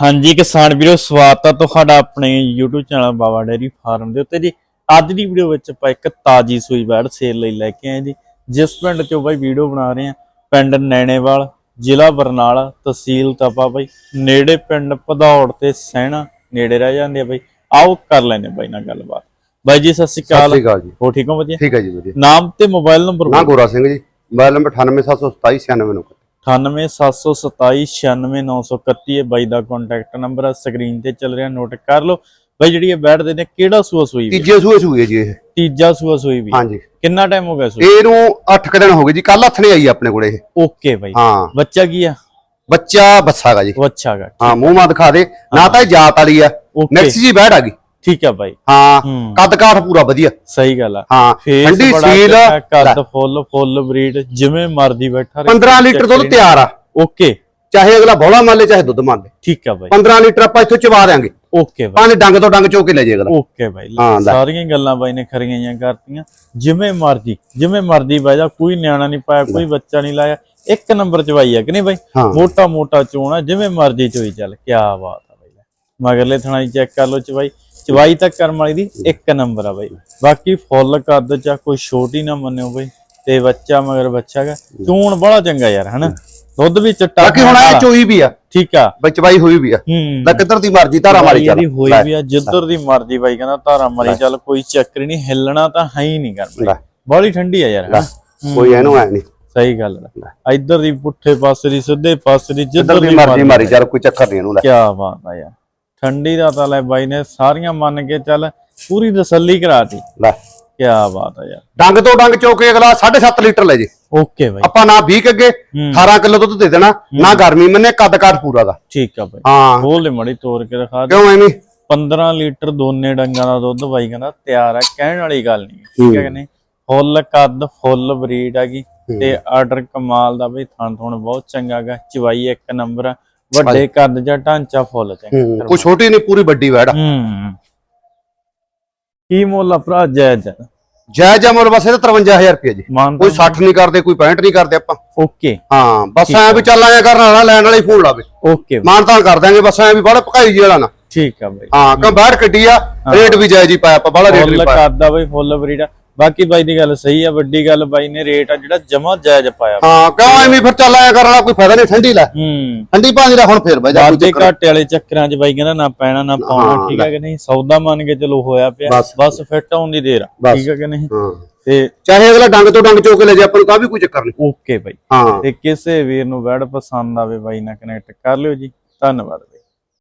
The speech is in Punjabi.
ਹਾਂਜੀ ਕਿਸਾਨ ਵੀਰੋ ਸਵਾਗਤ ਹੈ ਤੁਹਾਡਾ ਆਪਣੇ YouTube channel Baba dairy farm ਦੇ ਉੱਤੇ ਜੀ। ਅੱਜ ਦੀ ਵੀਡੀਓ ਵਿੱਚ ਆਪਾਂ ਇੱਕ ਤਾਜੀ ਸੂਈ ਬੈੜ ਸੇਲ ਲਈ ਲੈ ਕੇ ਆਏ ਜੀ। ਜਿਸ ਪਿੰਡ ਚੋਂ ਬਾਈ ਵੀਡੀਓ ਬਣਾ ਰਹੇ ਆ ਪਿੰਡ ਨੈਣੇਵਾਲ ਜ਼ਿਲ੍ਹਾ ਬਰਨਾਲਾ ਤਹਿਸੀਲ ਤਪਾ ਬਾਈ। ਨੇੜੇ ਪਿੰਡ ਭਦੌੜ ਤੇ ਸਹਿਣਾ ਨੇੜੇ ਰਹਿ ਜਾਂਦੇ ਆ ਬਾਈ। ਆਓ ਕਰ ਲੈਨੇ ਬਾਈ ਨਾਲ ਗੱਲਬਾਤ। ਬਾਈ ਜੀ ਸਤਿ ਸ਼੍ਰੀ ਸਤਿ ਅਕਾਲ ਸ਼੍ਰੀ ਅਕਾਲ ਜੀ। ਹੋ ਠੀਕ ਹੋ ਵਧੀਆ? ਠੀਕ ਹੈ ਜੀ ਵਧੀਆ। ਨਾਮ ਤੇ ਮੋਬਾਈਲ ਨੰਬਰ ਨਾ ਗੋਰਾ ਸਿੰਘ ਜੀ। ਮੋਬਾਈਲ ਨੰਬਰ 9872796991 9877296931 ਹੈ ਬਾਈ ਦਾ ਕੰਟੈਕਟ ਨੰਬਰ ਆ। ਸਕਰੀਨ ਤੇ ਚੱਲ ਰਿਹਾ ਨੋਟ ਕਰ ਲਓ। ਬਾਈ ਜਿਹੜੀ ਇਹ ਬੈਠਦੇ ਨੇ ਕਿਹੜਾ ਸੂਆ ਸੂਈ ਵੀ ਤੀਜੇ ਸੂਏ ਸੂਏ ਜੀ ਇਹ। ਤੀਜਾ ਸੂਆ ਸੂਈ ਵੀ ਹਾਂਜੀ। ਕਿੰਨਾ ਟਾਈਮ ਹੋ ਗਿਆ ਸੂਈ? ਇਹਨੂੰ 8 ਦਿਨ ਹੋ ਗਏ ਜੀ ਕੱਲ ਹੱਥ ਨੇ ਆਈ ਆਪਣੇ ਕੋਲੇ ਇਹ। ਓਕੇ ਬਾਈ। ਹਾਂ। ਬੱਚਾ ਕੀ ਆ? ਬੱਚਾ ਬੱਸਾਗਾ ਜੀ। ਉਹ ਅੱਛਾ ਗਾ ਹਾਂ ਮੂੰਹ ਮਾ ਦਿਖਾ ਦੇ। ਨਾ ਤਾਂ ਇਹ ਜਾਤ ਵਾਲੀ ਆ। ਮਿਕਸ ਜੀ ਬੈੜ ਆ ਗਈ। ਠੀਕ ਆ ਬਾਈ। ਹਾਂ ਹੂੰ। ਕੱਦ ਕਾਠ ਪੂਰਾ ਵਧੀਆ। ਸਹੀ ਗੱਲ ਆ। ਹਾਂ ਫੇਸ ਠੰਡੀ ਬੜਾ ਸੀਲ। ਚੰਗਾ, ਕੱਦ ਫੁੱਲ ਫੁੱਲ ਬਰੀਡ ਜਿਵੇਂ ਮਰਦੀ ਬੈਠਾ ਰਹੇ। 15 ਲੀਟਰ ਦੁੱਧ ਤਿਆਰ ਆ। ਓਕੇ। ਚਾਹੇ ਅਗਲਾ ਬੋਲਾ ਮੰਨ ਲੇ ਚਾਹੇ ਦੁੱਧ ਮੰਨ ਲੇ। ਠੀਕ ਆ ਬਾਈ। 15 ਲੀਟਰ ਆਪਾਂ ਇੱਥੋਂ ਚਵਾ ਦਿਆਂਗੇ। ਓਕੇ ਬਾਈ। ਭਾਵੇਂ ਡੰਗ ਤੋਂ ਡੰਗ ਚੋ ਕੇ ਲੈ ਜੇ ਅਗਲਾ। ਓਕੇ ਬਾਈ। ਹਾਂ, ਲੈ। ਸਾਰੀਆਂ ਗੱਲਾਂ ਬਾਈ ਨੇ ਖਰੀਆਂ ਜਾਂ ਕਰਤੀਆਂ। ਜਿਵੇਂ ਮਰਜ਼ੀ ਜਿਵੇਂ ਮਰਜ਼ੀ ਬਾਈ ਜਾ ਕੋਈ ਨਿਆਣਾ ਨਹੀਂ ਪਾਇਆ ਕੋਈ ਬੱਚਾ ਨਹੀਂ ਲਾਇਆ। ਇੱਕ ਨੰਬਰ ਚ ਬਾਈ ਆ ਕਿ ਨਹੀਂ ਬਾਈ? ਹਾਂ। ਮੋਟਾ ਮੋਟਾ ਚੋਣਾ ਜਿਵੇਂ ਮਰਜ਼ੀ ਚੋਈ ਚੱਲ। ਕੀ ਬਾਤ ਆ ਬਾਈ। ਲੈ। ਮਗਰਲੇ ਥਣਾ ਦੀ ਚੈੱਕ ਕਰ ਲਓ ਚਵਾਈ। ਚਵਾਈ ਤੱਕ ਕਰਮ ਵਾਲੀ ਦੀ ਇੱਕ ਨੰਬਰ ਆ ਬਾਈ। ਬਾਕੀ ਫੁੱਲ ਕੱਦ ਚ ਕੋਈ ਛੋਟੀ ਨਾ ਮੰਨਿਓ ਬਾਈ ਤੇ ਬੱਚਾ ਮਗਰ ਬੱਚਾ ਗਾ। ਚੂਣ ਬੜਾ ਚੰਗਾ ਯਾਰ ਹਨਾ? ਦੁੱਧ ਵੀ ਚਟਾ ਬਾਕੀ ਹੁਣ ਇਹ ਚੋਈ ਵੀ ਆ। ਠੀਕ ਆ। ਬਚਵਾਈ ਹੋਈ ਵੀ ਆ। ਲੈ ਕਿੱਧਰ ਦੀ ਮਰਜ਼ੀ ਧਾਰਾ ਮਾਰੀ ਚੱਲ। ਹੋਈ ਵੀ ਆ ਜਿੱਧਰ ਦੀ ਮਰਜ਼ੀ ਬਾਈ ਕਹਿੰਦਾ ਧਾਰਾ ਮਾਰੀ ਚੱਲ ਕੋਈ ਚੱਕਰ ਨਹੀਂ ਹਿੱਲਣਾ ਤਾਂ ਹੈ ਹੀ ਨਹੀਂ ਲੈ। ਕਰਨਾ ਬਾਲੀ ਠੰਡੀ ਆ ਯਾਰ? ਕੋਈ ਇਹਨੂੰ ਐ ਨਹੀਂ। ਸਹੀ ਗੱਲ ਆ। ਇੱਧਰ ਦੀ ਪੁੱਠੇ ਪਾਸੇ ਦੀ ਸਿੱਧੇ ਪਾਸੇ ਦੀ ਜਿੱਧਰ ਦੀ ਮਰਜ਼ੀ ਮਾਰੀ ਚੱਲ ਕੋਈ ਚੱਕਰ ਨਹੀਂ ਇਹਨੂੰ ਲੈ। ਕੀ ਬਾਤ ਆ ਯਾਰ। ਠੰਡੀ ਦਾ ਤਾਂ ਲੈ ਬਾਈ ਨੇ ਸਾਰੀਆਂ ਮੰਨ ਕੇ ਚੱਲ ਪੂਰੀ ਤਸੱਲੀ ਕਰਾਤੀ। ਲੈ। ਕੀ ਬਾਤ ਆ ਯਾਰ। ਡੰਗ ਤੋਂ ਡੰਗ ਚੋਕੇ ਅਗਲਾ 7.5 ਲੀਟਰ ਲੈ ਜੇ। ਓਕੇ ਬਾਈ। ਆਪਾਂ ਨਾ 20 ਅੱਗੇ ਹੂੰ। 18 ਕਿਲੋ ਦੁੱਧ ਦੇ ਦੇਣਾ ਨਾ ਗਰਮੀ ਮੰਨੇ ਕੱਦ ਕਾਠ ਪੂਰਾ ਦਾ। ਠੀਕ ਆ ਬਾਈ। ਹਾਂ। ਖੋਲ ਲੈ ਮੜੀ ਤੋੜ ਕੇ ਦਿਖਾ ਦੇ। ਕਿਉਂ ਐਵੇਂ? 15 ਲੀਟਰ ਦੋਨੇ ਡੰਗਾਂ ਦਾ ਦੁੱਧ ਬਾਈ ਕਹਿੰਦਾ ਤਿਆਰ ਆ ਕਹਿਣ ਵਾਲੀ ਗੱਲ ਨਹੀਂ। ਠੀਕ ਹੈ। ਕਿ ਨਹੀਂ? ਫੁੱਲ ਕੱਦ ਫੁੱਲ ਬਰੀਡ ਹੈਗੀ ਤੇ ਆਰਡਰ ਕਮਾਲ ਦਾ ਬਈ ਥਣ ਥਣ ਬਹੁਤ ਚੰਗਾ ਗਾ। ਚਵਾਈ ਇੱਕ ਨੰਬਰ ਆ। ਵੱਡੇ ਕੱਦ ਜਾਂ ਢਾਂਚਾ ਫੁੱਲ ਚੰਗਾ ਕੋਈ ਛੋਟੀ ਨਹੀਂ ਪੂਰੀ ਵੱਡੀ ਵੈੜ। ਹੂੰ। ਕੀ ਮੁੱਲ ਆ ਭਰਾ ਜਾਇਜ਼ ਜਾਇਜ਼ ਆ ਮੁੱਲ ਬਸ ਇਹਦਾ 53000 ਰੁਪਏ ਜੀ। ਕੋਈ 60 ਨਹੀਂ ਕਰਦੇ ਕੋਈ 65 ਨਹੀਂ ਕਰਦੇ ਆਪਾਂ। ਓਕੇ। ਹਾਂ ਬਸ ਐ ਵੀ ਚੱਲ ਆਇਆ ਕਰਨ ਵਾਲਾ ਲੈਣ ਵਾਲਾ ਹੀ ਫੋਨ ਲਾਵੇ। ਓਕੇ ਮਾਨਤਾਨ ਕਰ ਦਾਂਗੇ ਬਸ ਐ ਵੀ ਬੜਾ ਭਕਾਈ ਜੀ ਵਾਲਾ ਨਾ। ਠੀਕ ਆ ਬਈ। ਹਾਂ ਕਿਉਂ ਬੈਠ ਕੱਢੀ ਆ ਰੇਟ ਵੀ ਜਾਇਜ਼ ਹੀ ਪਾਇਆ ਆਪਾਂ ਬੜਾ ਰੇਟ ਨਹੀਂ ਪਾਇਆ। ਆ ਬਈ ਫੁੱਲ ਬਰੀਡ। ਆ ਬਾਕੀ ਬਾਈ ਦੀ ਗੱਲ ਸਹੀ ਆ ਵੱਡੀ ਗੱਲ ਬਾਈ ਨੇ ਰੇਟ ਆ ਜਿਹੜਾ ਜਮਾ ਜਾਇਜ਼ ਪਾਇਆ। ਹਾਂ ਕਿਉਂ ਐਵੇਂ ਫਿਰ ਚੱਲ ਆਇਆ ਕਰਨ ਵਾਲਾ ਕੋਈ ਫਾਇਦਾ ਨਹੀਂ ਠੰਡੀ ਲੈ। ਹੂੰ। ਠੰਡੀ ਪਾਣੀ ਦਾ ਹੁਣ ਫੇਰ ਬਹਿ ਜਾ ਕੋਈ ਘਾਟੇ ਵਾਲੇ ਚੱਕਰਾਂ 'ਚ ਬਾਈ ਕਹਿੰਦਾ ਨਾ ਪੈਣਾ ਨਾ ਪਾਉਣਾ ਠੀਕ ਹੈ ਕਿ ਨਹੀਂ? ਸੌਦਾ ਮੰਨ ਕੇ ਚਲੋ ਹੋਇਆ ਪਿਆ ਬਸ। ਫਿੱਟ ਆਉਣ ਦੀ ਦੇਰ। ਠੀਕ ਹੈ ਕਿ ਨਹੀਂ? ਤੇ ਚਾਹੇ ਅਗਲਾ ਡੰਗ ਤੋਂ ਡੰਗ ਚੋਕ ਲੈ ਜੇ ਆਪਾਂ ਨੂੰ ਤਾਂ ਵੀ ਕੋਈ ਚੱਕਰ ਨਹੀਂ। ਓਕੇ ਬਾਈ। ਹਾਂ। ਤੇ ਕਿਸੇ ਵੀਰ ਨੂੰ ਵੈੜ ਪਸੰਦ ਆਵੇ ਬਾਈ ਨਾਲ ਕਨੈਕਟ ਕਰ ਲਿਓ ਜੀ। ਧੰਨਵਾਦ ਬਾਈ।